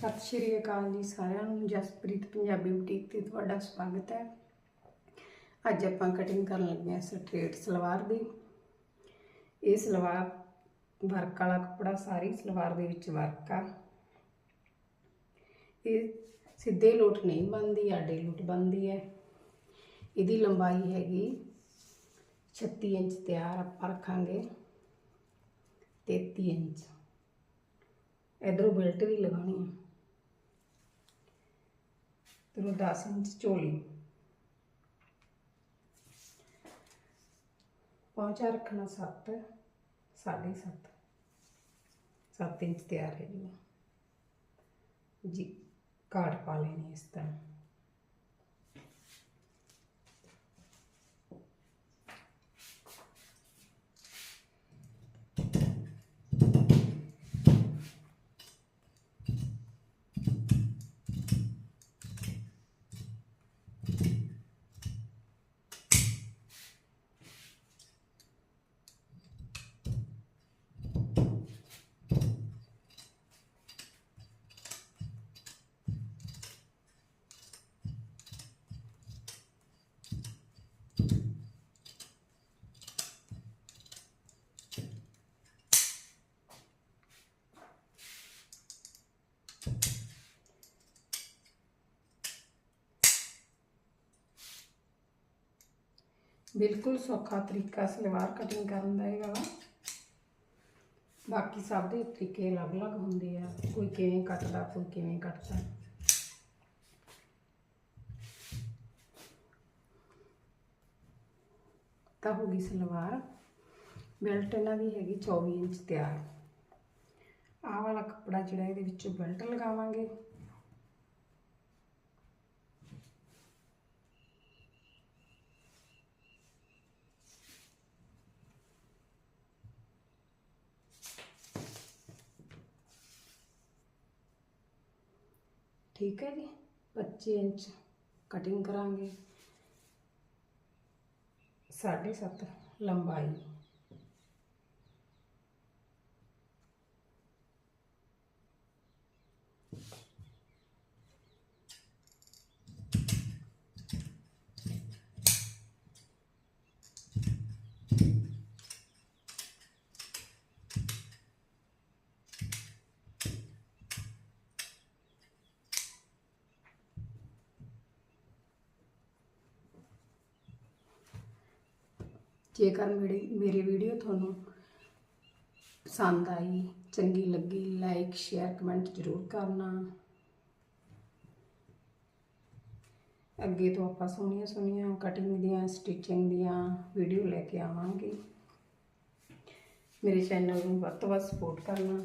ਸਤਿ ਸ਼੍ਰੀ ਅਕਾਲ ਜੀ ਸਾਰਿਆਂ ਨੂੰ। ਜਸਪ੍ਰੀਤ ਪੰਜਾਬੀ ਬੁਟੀਕ ਤੇ ਤੁਹਾਡਾ ਸਵਾਗਤ ਹੈ। ਅੱਜ ਆਪਾਂ ਕਟਿੰਗ ਕਰਨ ਲੱਗੇ ਹਾਂ ਸਟ੍ਰੇਟ ਸਲਵਾਰ ਦੀ। ਇਹ ਸਲਵਾਰ ਵਰਕ ਵਾਲਾ ਕੱਪੜਾ ਸਾਰੀ ਸਲਵਾਰ ਦੇ ਵਿੱਚ ਵਰਕ ਆ। ਇਹ ਸਿੱਧੇ ਲੋਟ ਨਹੀਂ ਬਣਦੀ, ਆਡੇ ਲੋਟ ਬਣਦੀ ਹੈ। ਇਹਦੀ ਲੰਬਾਈ ਹੈਗੀ 36 ਇੰਚ ਤਿਆਰ ਆਪਾਂ ਰੱਖਾਂਗੇ 33 ਇੰਚ। ਇਧਰੋਂ ਬੈਲਟ ਵੀ ਲਗਾਉਣੀ ਹੈ। ਤੇ ਉਹ 10 ਇੰਚ ਚੋਲੀ ਪਹੁੰਚਾ ਰੱਖਣਾ 7 7.5 7 ਇੰਚ ਤਿਆਰ ਹੈ ਜੀ ਜੀ ਕਾਟ ਪਾ ਲੈਣੀ ਇਸ ਤਰ੍ਹਾਂ। ਬਿਲਕੁਲ ਸੌਖਾ ਤਰੀਕਾ ਸਲਵਾਰ ਕਟਿੰਗ ਕਰਨ ਦਾ ਹੈਗਾ ਵਾ। ਬਾਕੀ ਸਭ ਦੇ ਤਰੀਕੇ ਅਲੱਗ-ਅਲੱਗ ਹੁੰਦੇ ਆ। ਕੋਈ ਕਿਵੇਂ ਕੱਟਦਾ, ਕੋਈ ਕਿਵੇਂ ਕੱਟਦਾ। ਤਾਂ ਹੋ ਗਈ ਸਲਵਾਰ। ਬੈਲਟ ਇਹਨਾਂ ਦੀ ਹੈਗੀ 24 ਇੰਚ ਤਿਆਰ। ਆਹ ਵਾਲਾ ਕੱਪੜਾ ਜਿਹੜਾ ਇਹਦੇ ਵਿੱਚੋਂ ਬੈਲਟ ਲਗਾਵਾਂਗੇ। ਠੀਕ ਹੈ ਜੀ? 25 ਇੰਚ ਕਟਿੰਗ ਕਰਾਂਗੇ। 7.5 ਲੰਬਾਈ। ਜੇਕਰ ਮੇਰੀ ਮੇਰੀ ਵੀਡੀਓ ਤੁਹਾਨੂੰ ਪਸੰਦ ਆਈ, ਚੰਗੀ ਲੱਗੀ ਲਾਈਕ ਸ਼ੇਅਰ ਕਮੈਂਟ ਜ਼ਰੂਰ ਕਰਨਾ। ਅੱਗੇ ਤੋਂ ਆਪਾਂ ਸੋਹਣੀਆਂ ਸੋਹਣੀਆਂ ਕਟਿੰਗ ਦੀਆਂ ਸਟਿਚਿੰਗ ਦੀਆਂ ਵੀਡੀਓ ਲੈ ਕੇ ਆਵਾਂਗੇ। ਮੇਰੇ ਚੈਨਲ ਨੂੰ ਵੱਧ ਤੋਂ ਵੱਧ ਸਪੋਰਟ ਕਰਨਾ।